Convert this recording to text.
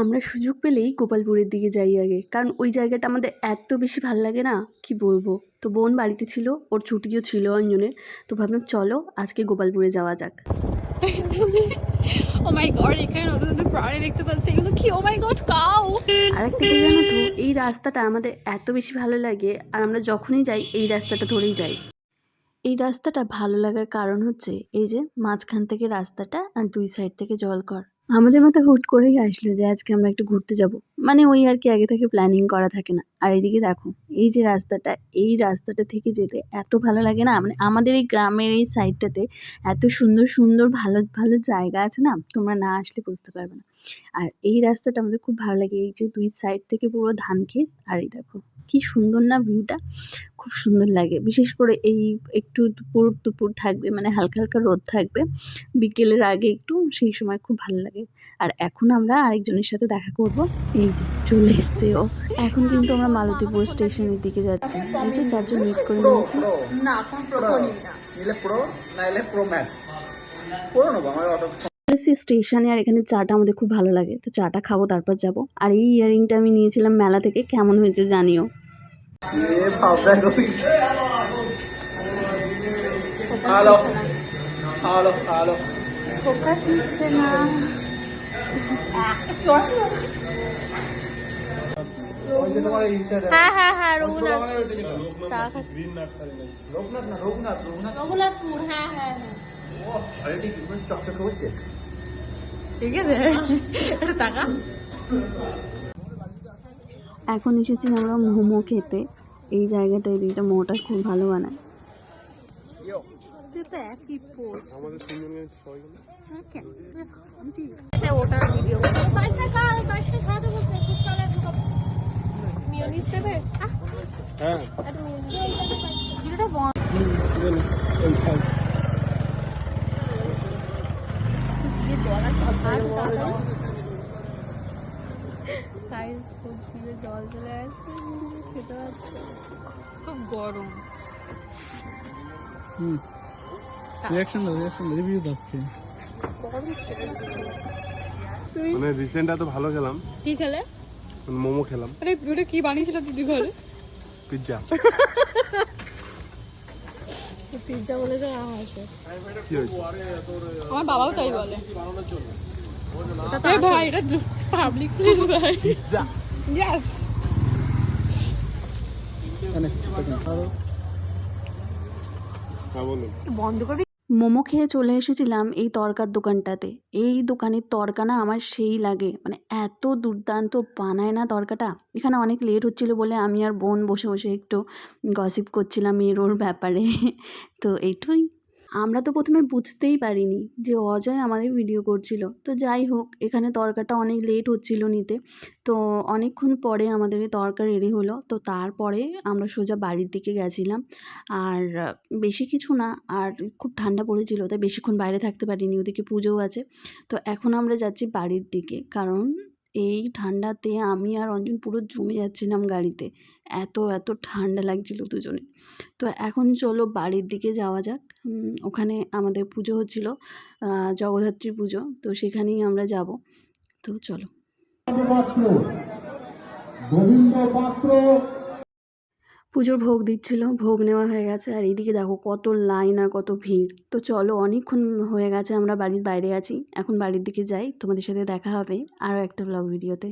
আমরা সুযোগ পেলেই গোপালপুরের দিকে যাই আগে। কারণ ওই জায়গাটা আমাদের এত বেশি ভালো লাগে না কি বলব? তো বোন বাড়িতে ছিল ওর ছুটিও ছিল অঞ্জনের। তো ভাবলাম চলো আজকে গোপালপুরে যাওয়া যাক। ও মাই গড এখানে নতুন নতুন প্রাণী দেখতে পাচ্ছি এগুলো কি? ও মাই গড কাউ আর কি জানো তো? এই রাস্তাটা আমাদের এত বেশি ভালো লাগে আর আমরা যখনই যাই এই রাস্তাটা ধরেই যাই। এই রাস্তাটা ভালো লাগার কারণ হচ্ছে এই যে মাঝখান থেকে রাস্তাটা আর দুই সাইড থেকে জলকর। আমাদের মাথায় হুট করেই আসলো যে আজকে আমরা একটু ঘুরতে যাব। মানে ওই আর কি আগে থেকে প্ল্যানিং করা থাকে না। আর এদিকে দেখো, এই যে রাস্তাটা, এই রাস্তাটা থেকে যেতে এত ভালো লাগে না? মানে আমাদের এই গ্রামের এই সাইডটাতে এত সুন্দর সুন্দর, ভালো ভালো জায়গা আছে না? তোমরা না আসলে বুঝতে পারবে না। আর এই রাস্তাটা আমাদের খুব ভালো লাগে। এই যে দুই সাইড থেকে পুরো ধান ক্ষেত আর এই দেখো কি সুন্দর না ভিউটা খুব সুন্দর লাগে। বিশেষ করে এই একটু দুপুর দুপুর থাকবে মানে হালকা হালকা রোদ থাকবে বিকেলের আগে একটু সেই সময় খুব ভালো লাগে। আর এখন আমরা আরেকজনের সাথে দেখা করব। এই যে চলে এসছে ও। এখন কিন্তু আমরা মালতীপুর স্টেশনের দিকে যাচ্ছি। এই যে চারজন মিট করে নিয়েছি। না প্রো না। প্রো ম্যাক্স প্রো নেব এসেছি স্টেশনে আর এখানে চাটা আমাদের খুব ভালো লাগে। তো চাটা খাব তারপর যাব। আর এই ইয়ারিংটা আমি নিয়েছিলাম মেলা থেকে। কেমন হয়েছে জানিও। হ্যালো হ্যালো হ্যালো ফোকাস নিচ্ছে না হ্যাঁ হ্যাঁ হ্যাঁ রঘুনাথ। চা খাচ্ছি। রঘুনাথ না রঘুনাথ রঘুনাথ। রঘুনাথপুর হ্যাঁ হ্যাঁ হ্যাঁ। ঠিক চকচক হচ্ছে ঠিক আছে। এটা টাকা? এখন এসেছি আমরা মোমো খেতে এই জায়গাটা এদিকটা মোমোটা খুব ভালো বানায় ওটার ভিডিও হ্যাঁ সাইজ খুব দিয়ে জল চলে আসছে খেতে পাচ্ছে খুব গরম। রিঅ্যাকশন দাও রিঅ্যাকশন রিভিউ দাও মানে রিসেন্ট এত ভালো খেলাম। কি খেলে? মানে মোমো খেলাম। আরে ভিডিওটা কি বানিয়েছিল দিদি ঘরে? পিৎজা। পিৎজা বলে তো আমার বাবাও তাই বলে। এ ভাই এটা পাবলিক প্লেস ভাই ইয়েস বন্ধ করবি মোমো খেয়ে চলে এসেছিলাম এই তরকার দোকানটাতে। এই দোকানের তরকা না আমার সেই লাগে। মানে এত দুর্দান্ত বানায় না তরকাটা। এখানে অনেক লেট হচ্ছিল বলে আমি আর বোন বসে বসে একটু গসিপ করছিলাম এর ওর ব্যাপারে। তো এইটুই আমরা তো প্রথমে বুঝতেই পারিনি যে অজয় আমাদের ভিডিও করছিল। তো যাই হোক, এখানে তরকাটা অনেক লেট হচ্ছিল নিতে। তো অনেকক্ষণ পরে আমাদের তরকা রেডি হলো। তো তারপরে আমরা সোজা বাড়ির দিকে গেছিলাম। আর বেশি কিছু না, আর খুব ঠান্ডা পড়েছিল, তাই বেশিক্ষণ বাইরে থাকতে পারিনি, ওদিকে পুজোও আছে। তো এখন আমরা যাচ্ছি বাড়ির দিকে, কারণ এই ঠান্ডাতে আমি আর অঞ্জন পুরো জমে যাচ্ছিলাম গাড়িতে। এত এত ঠান্ডা লাগছিল দুজনে। তো এখন চলো বাড়ির দিকে যাওয়া যাক। ওখানে আমাদের পুজো হচ্ছিল জগদ্ধাত্রী পুজো। তো সেখানেই আমরা যাব। তো চলো। পাত্র পুজোর ভোগ দিচ্ছিল, ভোগ নেওয়া হয়ে গেছে। আর এইদিকে দেখো কত লাইন আর কত ভিড়। তো চলো অনেকক্ষণ হয়ে গেছে, আমরা বাড়ির বাইরে আছি। এখন বাড়ির দিকে যাই, তোমাদের সাথে দেখা হবে আরও একটা ব্লগ ভিডিওতে